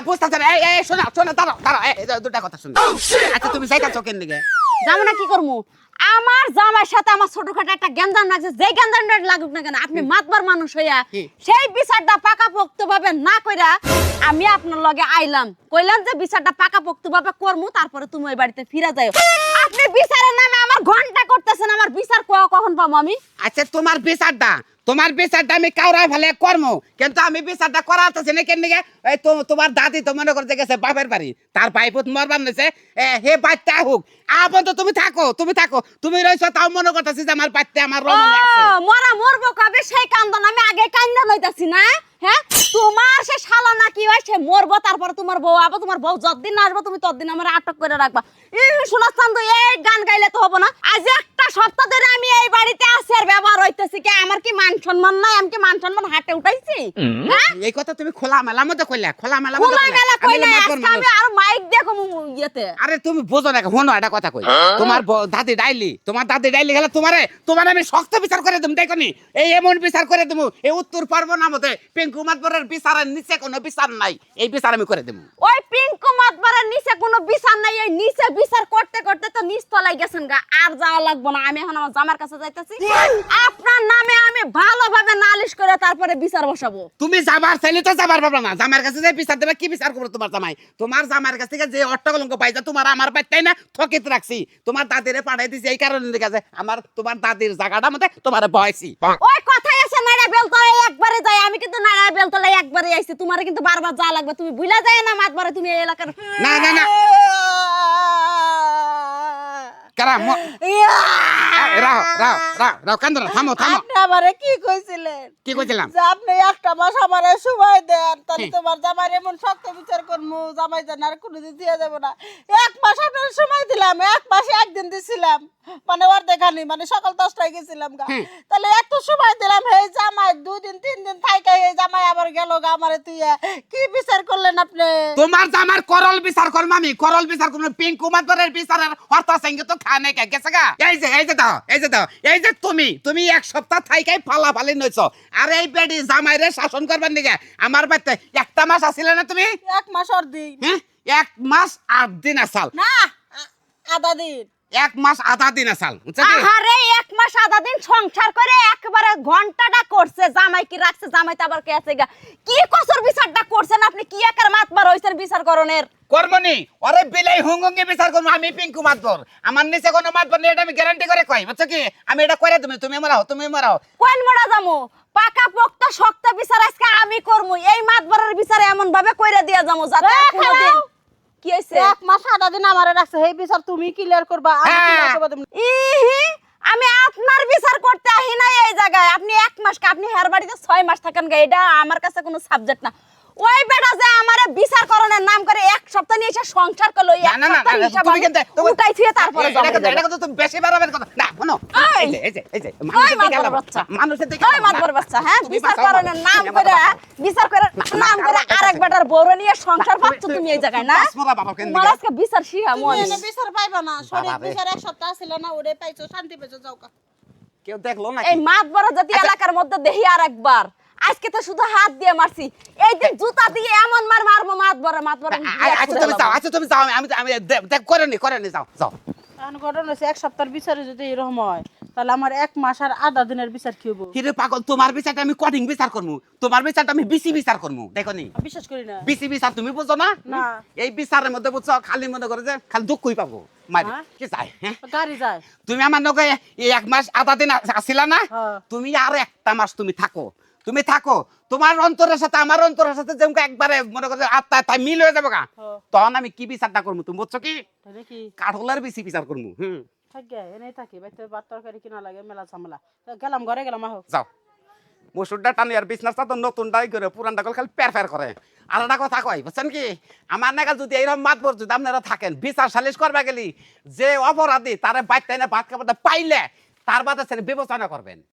বুঝতেছে এই এই শোনা শোনা দাঁড়াও দাঁড়াও এই এই, দুটা কথা শুনো। আচ্ছা তুমি যাইতাছো কেন দিকে যাব না কি করব আমার জামাইয়ের সাথে আমার ছোটখাটো একটা গ্যাঞ্জাম লাগছে যে গ্যাঞ্জামটা লাগুক না কেন আপনি মাতবার মানুষ হইয়া সেই বিচারটা পাকাপোক্ত ভাবে না কইরা আমি আপনার লগে আইলাম। কইলাম যে বিচারটা পাকাপোক্ত ভাবে করমু তারপরে তুমি ওই বাড়িতে ফিরা যাও আপনি বিচারের নামে আমার ঘণ্টা করতেছেন আমার বিচার কখন পাবো আমি? আচ্ছা তোমার বিচারটা তোমার বিচারটা আমি কাউরা ফেলে কর্ম। কিন্তু আমি বিচারটা করাতেছি না কেন তো তোমার দাদি তো মনে করতে গেছে বাপের বাড়ি। তার ভাইপুত মরবার নেছে। এ, হে বাচ্চা হোক আপন তো তুমি থাকো তুমি থাকো। তুমি রয়েছো তাও মনে করতেছি যে আমার বাচ্চা আমার ও রমণী আছে। মরা মরবো কবে? সেই কান্দন আমি আগে কান্দন হইতাছি না? হ্যাঁ? তোমার কি হয় সে মরবো তারপরে তোমার বউ আবার তোমার বউ যতদিন আসব তুমি ততদিন আমার আটক করে রাখবা। এই শোনাচ্ছান তো এই গান গাইলে তো হব না। আজ একটা সপ্তাহ ধরে আমি এই বাড়িতে আছি আর ব্যবহার হইতেছি কি? আমার কি মান সম্মান নাই? আমি কি মান সম্মান হাটে উঠাইছি? হ্যাঁ? এই কথা তুমি খোলা মেলা মধ্যে কইলা খোলা মেলা খোলা মেলা কইলা আজকে আমি আর মাইক ইয়েতে। আরে তুমি বোঝো না শোনো একটা কথা কই। তোমার দাদি ডাইলি তোমার দাদি ডাইলি গেলে তোমারে তোমার আমি শক্ত বিচার করে দেবো দেখো নি? এই এমন বিচার করে দেবো এই উত্তর পারব না মতে পিঙ্কু মাতবরের বিচারের নিচে কোনো বিচার নাই এই বিচার আমি করে দেবো। ওই পিঙ্কু মাতবারের নিচে কোনো বিচার নাই এই নিচে বিচার করতে করতে তো নিচ তলায় গেছেন গা আর যাওয়া লাগবো না আমি এখন আমার জামার কাছে যাইতেছি। আপনার নামে আমি ভালোভাবে নালিশ করে তারপরে বিচার বসাবো। তুমি যাবার চাইলে তো যাবার পারবে না জামার কাছে বিচার দেবে কি বিচার করব তোমার জামাই? তোমার জামার কাছ থেকে যে অট্টকলঙ্ক পাইছে তোমার আমার পাইতাই না? থকিত রাখছি। তোমার দাদিরে পাঠাই দিছি এই কারণে দেখা যায় আমার তোমার দাদির জায়গাটা মতে তোমার বয়সী। ওই কথাই আছে নাড়া বেলতলায় একবারে যাই আমি কিন্তু নাড়া বেলতলায় একবারে আইছি। তোমার কিন্তু বারবার যা লাগবে। তুমি ভুলা যায় না মাতবারে তুমি এই এলাকার না না না। কারা ম-! এই, রাও রাও রাও রাও কান্দো না থামো। থামো আমারে কি কইছিলেন? কি কইছিলাম? যে আপনি একটা মাস আমারে সময় দেন তাহলে তোমার জামাই এমন শক্ত বিচার করব জামাই জান আর কোনোদিন দিয়ে যাব না। এক মাস আপনার সময় দিলাম এক মাসে একদিন দিছিলাম। মানে ওর দেখানি মানে সকাল দশটায় গেছিলাম গা। তাহলে একটু সময় দিলাম হে জামাই দুই দিন তিন দিন গেল আমারে তুই কি বিচার করলেন আপনি? তোমার জামার করল বিচার করব আমি করল বিচার করব পিঙ্কু মাতবরের বিচারের হর্তা সঙ্গে তো খা নাই গেছে গা? এই যে এই যে দাও এই যে দাও এই যে তুমি তুমি এক সপ্তাহ থাইকাই ফালা ফালি নইছ। আর এই বেডি জামাইরে শাসন করবার দিকে আমার বাচ্চা একটা মাস আসিলে না তুমি? এক মাস ওর দিন হ্যাঁ এক মাস আট দিন আসাল। না আধা দিন। এক মাস আধা দিন আসাল আহারে এক মাস আধা দিন সংসার করে একবারে ঘন্টাটা করছে জামাই কি রাখছে জামাই তো আবার কে আছে গা? কি কসর বিচারটা করছেন আপনি? কি একার মাতবার হইছেন বিচার করণের? কর্মনি ওরে বিলাই হুঙ্গুঙ্গি বিচার করব আমি পিঙ্কু মাতবর আমার নিচে কোনো মাতবর নেই এটা আমি গ্যারান্টি করে কই বুঝছ কি? আমি এটা করে তুমি তুমি মরাও তুমি মরাও। কোন মরা যামু? পাকা পোক্ত শক্ত বিচার আজকে আমি করমু এই মাতবারের বিচারে এমন ভাবে কইরা দিয়া যামু যাতে আর কোনোদিন কি হইছে? এক মাস আধা দিন আমারে রাখছে সেই বিচার তুমি ক্লিয়ার করবা আমি হ্যাঁ। তুমি ইহি আমি আপনার বিচার করতে আহি নাই এই জায়গায়। আপনি এক মাস কা- আপনি হের বাড়িতে ছয় মাস থাকেন গা এটা আমার কাছে কোনো সাবজেক্ট না। ওই বেটা যে আমারে বিচার করণের নাম করে এক সপ্তাহ নিয়ে এসে সংসার করল না এক না না সপ্তাহ হিসাব তুমি আমি তুমি- উঠাই থুয়ে তারপরে এটা কিন্তু তুমি বেশি বাড়াবের কথা না শোনো এই! যে এই যে এই যে ওই মানুষের দিকে মাতবর বাচ্চা। মানুষের দিকে ওই মাতবর বাচ্চা হ্যাঁ বিচার করণের নাম করে বিচার করে নাম করে আরেক বেটার বড় নিয়ে সংসার পাচ্ছ তুমি এই জায়গায় না? দিকে? বিচার তুমি মন। বিচার পাইবা না শরীর বিচার এক সপ্তাহ ছিল না ওরে পাইছো শান্তি পেয়েছ যাও কা। কেউ দেখল না এই মাত বড় জাতি আচ্ছা। এলাকার মধ্যে দেখি আর একবার আজকে তো শুধু হাত দিয়ে মারছি। এই দিন জুতা দিয়ে এমন মার মারবো মাত বড় মাত বড় আচ্ছা তুমি যাও আচ্ছা তুমি যাও আমি আমি দেখ করে নি করে নি যাও যাও। এখন ঘটনা হচ্ছে এক সপ্তাহের বিচারে যদি এরকম হয় তাহলে আমার এক মাস আর আধা দিনের বিচার কি হব? হিরে পাগল তোমার বিচারটা আমি কঠিন বিচার করমু? তোমার বিচারটা আমি বিসি বিচার করমু দেখো নি। বিশ্বাস করি না। বিসি বিচার তুমি বুঝছ না? না। এই বিচারের মধ্যে বুঝছ খালি মনে করে যে খালি দুঃখই পাবো। মারি হ্যাঁ? কি চাই হ্যাঁ? গাড়ি যায়। তুমি আমার নগে এই এক মাস আধা দিন আসিলা না? হ্যাঁ। তুমি আর একটা মাস তুমি থাকো। তুমি থাকো। তোমার অন্তরের সাথে আমার অন্তরের সাথে যেমন একবারে মনে করো যে আত্মা তাই মিল হয়ে যাবে গা। তখন আমি কি বিচারটা করব তুমি বুঝছ কি? কাঠোলার বেশি বিচার করব হুম। থাকে এনেই থাকি বাইতে ভাত তরকারি কিনা লাগে মেলা ঝামেলা। গেলাম ঘরে গেলাম আহ। যাও। মুসুরটা টানি আর বিছনাটা তো নতুন ডাই করে খালি প্যার প্যার করে। আর একটা কথা কয় বুঝছেন কি? আমার নাগাল যদি এইরকম যদি আপনারা থাকেন বিচার সালিশ করবা গেলি যে অপরাধী তারে বাইতে না ভাত পাইলে তার বাদে সে বিবেচনা করবেন।